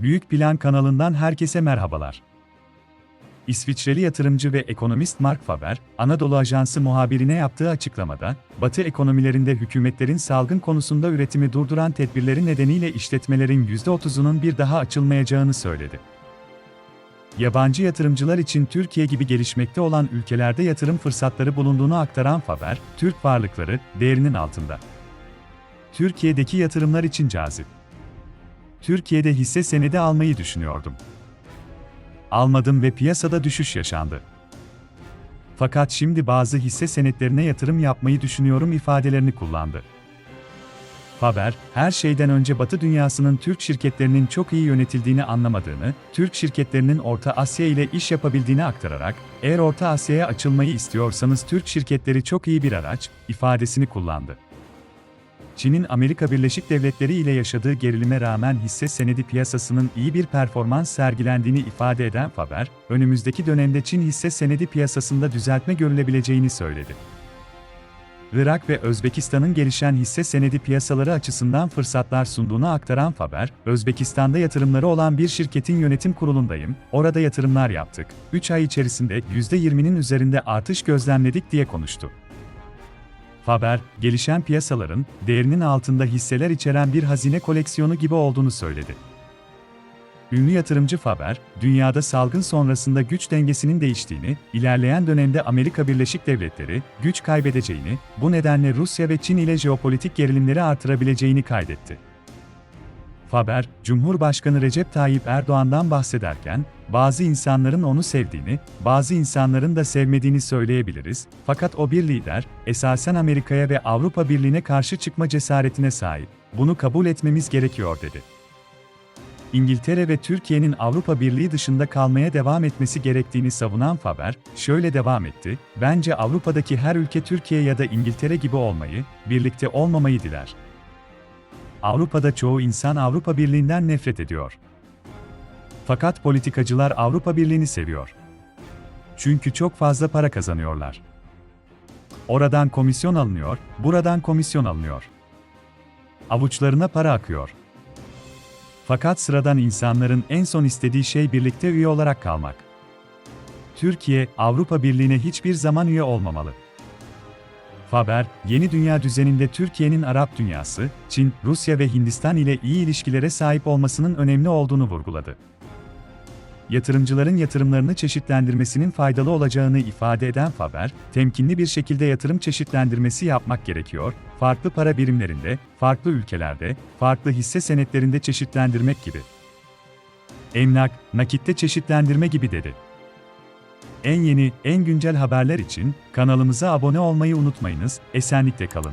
Büyük Plan kanalından herkese merhabalar. İsviçreli yatırımcı ve ekonomist Mark Faber, Anadolu Ajansı muhabirine yaptığı açıklamada, Batı ekonomilerinde hükümetlerin salgın konusunda üretimi durduran tedbirleri nedeniyle işletmelerin %30'unun bir daha açılmayacağını söyledi. Yabancı yatırımcılar için Türkiye gibi gelişmekte olan ülkelerde yatırım fırsatları bulunduğunu aktaran Faber, Türk varlıkları değerinin altında. Türkiye'deki yatırımlar için cazip. Türkiye'de hisse senedi almayı düşünüyordum. Almadım ve piyasada düşüş yaşandı. Fakat şimdi bazı hisse senetlerine yatırım yapmayı düşünüyorum ifadelerini kullandı. Faber, her şeyden önce Batı dünyasının Türk şirketlerinin çok iyi yönetildiğini anlamadığını, Türk şirketlerinin Orta Asya ile iş yapabildiğini aktararak, eğer Orta Asya'ya açılmayı istiyorsanız Türk şirketleri çok iyi bir araç, ifadesini kullandı. Çin'in Amerika Birleşik Devletleri ile yaşadığı gerilime rağmen hisse senedi piyasasının iyi bir performans sergilendiğini ifade eden Faber, önümüzdeki dönemde Çin hisse senedi piyasasında düzeltme görülebileceğini söyledi. Irak ve Özbekistan'ın gelişen hisse senedi piyasaları açısından fırsatlar sunduğunu aktaran Faber, Özbekistan'da yatırımları olan bir şirketin yönetim kurulundayım, orada yatırımlar yaptık, 3 ay içerisinde %20'nin üzerinde artış gözlemledik diye konuştu. Faber, gelişen piyasaların, değerinin altında hisseler içeren bir hazine koleksiyonu gibi olduğunu söyledi. Ünlü yatırımcı Faber, dünyada salgın sonrasında güç dengesinin değiştiğini, ilerleyen dönemde Amerika Birleşik Devletleri güç kaybedeceğini, bu nedenle Rusya ve Çin ile jeopolitik gerilimleri artırabileceğini kaydetti. Faber, Cumhurbaşkanı Recep Tayyip Erdoğan'dan bahsederken, bazı insanların onu sevdiğini, bazı insanların da sevmediğini söyleyebiliriz, fakat o bir lider, esasen Amerika'ya ve Avrupa Birliği'ne karşı çıkma cesaretine sahip. Bunu kabul etmemiz gerekiyor dedi. İngiltere ve Türkiye'nin Avrupa Birliği dışında kalmaya devam etmesi gerektiğini savunan Faber, şöyle devam etti, bence Avrupa'daki her ülke Türkiye ya da İngiltere gibi olmayı, birlikte olmamayı diler. Avrupa'da çoğu insan Avrupa Birliği'nden nefret ediyor. Fakat politikacılar Avrupa Birliği'ni seviyor. Çünkü çok fazla para kazanıyorlar. Oradan komisyon alınıyor, buradan komisyon alınıyor. Avuçlarına para akıyor. Fakat sıradan insanların en son istediği şey birlikte üye olarak kalmak. Türkiye, Avrupa Birliği'ne hiçbir zaman üye olmamalı. Faber, yeni dünya düzeninde Türkiye'nin Arap dünyası, Çin, Rusya ve Hindistan ile iyi ilişkilere sahip olmasının önemli olduğunu vurguladı. Yatırımcıların yatırımlarını çeşitlendirmesinin faydalı olacağını ifade eden Faber, temkinli bir şekilde yatırım çeşitlendirmesi yapmak gerekiyor, farklı para birimlerinde, farklı ülkelerde, farklı hisse senetlerinde çeşitlendirmek gibi. Emlak, nakitte çeşitlendirme gibi dedi. En yeni, en güncel haberler için kanalımıza abone olmayı unutmayınız, esenlikle kalın.